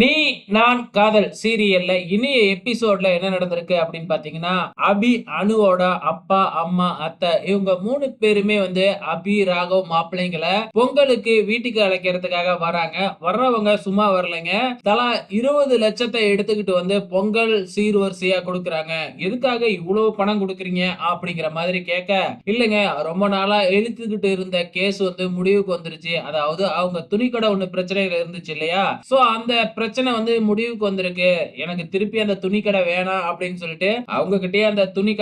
நீ நான் காதல் சீரியல்ல இனிய எபிசோட்ல என்ன நடந்திருக்கு அப்படின்னு பாத்தீங்கன்னா அபி அணுவோட அப்பா அம்மா அத்தை இவங்க மூணு பேருமே வந்து அபி ராகவ் மாப்பிள்ளைங்களை பொங்கலுக்கு வீட்டுக்கு அழைக்கிறதுக்காக வராங்க. வர்றவங்க சும்மா வரலைங்க. தலா இருபது லட்சத்தை எடுத்துக்கிட்டு வந்து பொங்கல் சீர்வரிசையா கொடுக்குறாங்க. எதுக்காக இவ்வளவு பணம் கொடுக்குறீங்க அப்படிங்கிற மாதிரி கேட்க இல்லைங்க ரொம்ப நாளா எழுத்துக்கிட்டு இருந்த கேஸ் வந்து முடிவுக்கு வந்துருச்சு. அதாவது அவங்க துணிக்கடை ஒண்ணு பிரச்சனைகள் இருந்துச்சு இல்லையா? சோ அந்த பிரச்சனை வந்து முடிவுக்கு வந்திருக்கு. எனக்கு திருப்பி அந்த துணிக்கடை வேணாம் அப்படின்னு சொல்லிட்டு அவங்க கிட்டயே அந்த துணி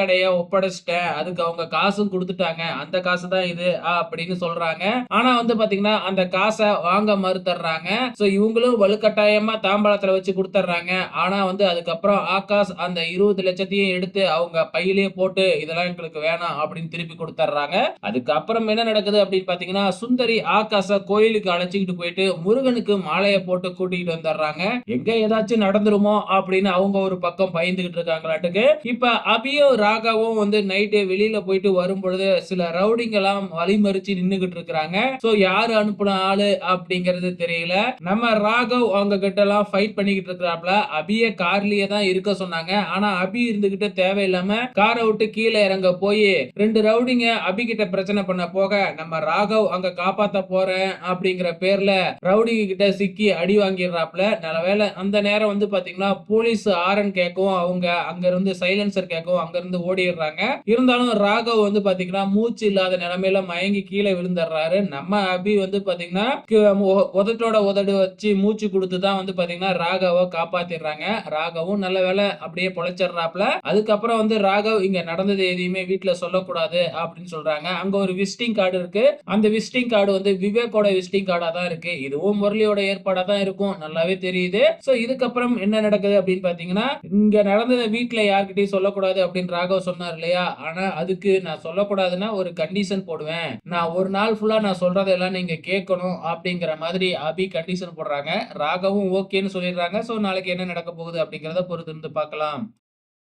ஒப்படைச்சிட்டேன். அதுக்கு அவங்க காசும் கொடுத்துட்டாங்க. அந்த காசு தான் இது அப்படின்னு சொல்றாங்க. ஆனா வந்து பாத்தீங்கன்னா அந்த காசை வாங்க மறுத்தர்றாங்க. சோ இவங்களும் வலுக்கட்டாயமா தாம்பாளத்துல வச்சு கொடுத்துட்றாங்க ஆனா வந்து அதுக்கப்புறம் ஆகாஷ் அந்த இருபது லட்சத்தையும் எடுத்து அவங்க பையிலேயே போட்டு இதெல்லாம் எங்களுக்கு வேணாம் அப்படின்னு திருப்பி கொடுத்துட்றாங்க அதுக்கப்புறம் என்ன நடக்குது அப்படின்னு பாத்தீங்கன்னா சுந்தரி ஆகாஷ கோயிலுக்கு அழைச்சிக்கிட்டு போயிட்டு முருகனுக்கு மாலையை போட்டு கூட்டிகிட்டு வந்துடுறாங்க எங்க ஏதாச்சும் நடந்துருமோ அப்படின்னு அவங்க ஒரு பக்கம் பயந்துகிட்டு இருக்காங்களாட்டுக்கு. இப்ப அபியும் ராகாவும் வந்து நைட்டு வெளியில போயிட்டு வரும் பொழுது சில ரவுடிங்கெல்லாம் வழிமறிச்சு நின்னுகிட்டு இருக்கிறாங்க. சோ யாரு அனுப்புன ஆளு அப்படிங்கறது தெரியல. நம்ம ராகவ் அவங்க கிட்ட எல்லாம் ஃபைட் பண்ணிக்கிட்டு இருக்கிறாப்ல. அபிய கார்லயே தான் இருக்க சொன்னாங்க. ஆனா அபி இருந்துகிட்டு தேவையில்லாம காரை விட்டு கீழே இறங்க போய் ரெண்டு ரவுடிங்க அபி கிட்ட பிரச்சனை பண்ண போக நம்ம ராகவ் அங்க காப்பாத்த போறேன் அப்படிங்கிற பேர்ல ரவுடிங்க கிட்ட சிக்கி அடி வாங்கிடுறாப்ல. நல்லவேளை அந்த நேரம் வந்து பாத்தீங்கன்னா போலீஸ் ஆரன் கேட்கவும் அவங்க அங்க இருந்து சைலன்சர் கேட்கவும் அங்க இருந்து ஓடிடுறாங்க. இருந்தாலும் ராகவ் வந்து பாத்தீங்கன்னா மூச்சு இல்லாத நிலைமையில மயங்கி கீழே விழுந்துடுறாரு. நம்ம அபி வந்து பாத்தீங்கன்னா உதட்டோட உதடு வச்சு மூச்சு கொடுத்து தான் வந்து பாத்தீங்கன்னா ராகவை காப்பாத்திடுறாங்க. ராகவும் நல்ல வேளை அப்படியே பொழைச்சிடுறாப்ல அதுக்கப்புறம் வந்து ராகவ் இங்க நடந்தது எதையுமே வீட்டுல சொல்லக்கூடாது அப்படின்னு சொல்றாங்க. அங்க ஒரு விசிட்டிங் கார்டு இருக்கு. அந்த விசிட்டிங் கார்டு வந்து விவேக்கோட விசிட்டிங் கார்டா தான் இருக்கு. இதுவும் முரளியோட ஏற்பாடா தான் இருக்கும். நல்லாவே தெரியும் தெரியுது. சோ இதுக்கப்புறம் என்ன நடக்குது அப்படின்னு பாத்தீங்கன்னா இங்க நடந்ததை வீட்டுல யார்கிட்டயும் சொல்லக்கூடாது அப்படின்னு ராகவ் சொன்னார் இல்லையா? ஆனா அதுக்கு நான் சொல்லக்கூடாதுன்னா ஒரு கண்டிஷன் போடுவேன். நான் ஒரு நாள் ஃபுல்லா நான் சொல்றதெல்லாம் நீங்க கேட்கணும் அப்படிங்கிற மாதிரி அபி கண்டிஷன் போடுறாங்க. ராகவும் ஓகேன்னு சொல்லிடுறாங்க. சோ நாளைக்கு என்ன நடக்க போகுது அப்படிங்கிறத பொறுத்து இருந்து பார்க்கலாம்.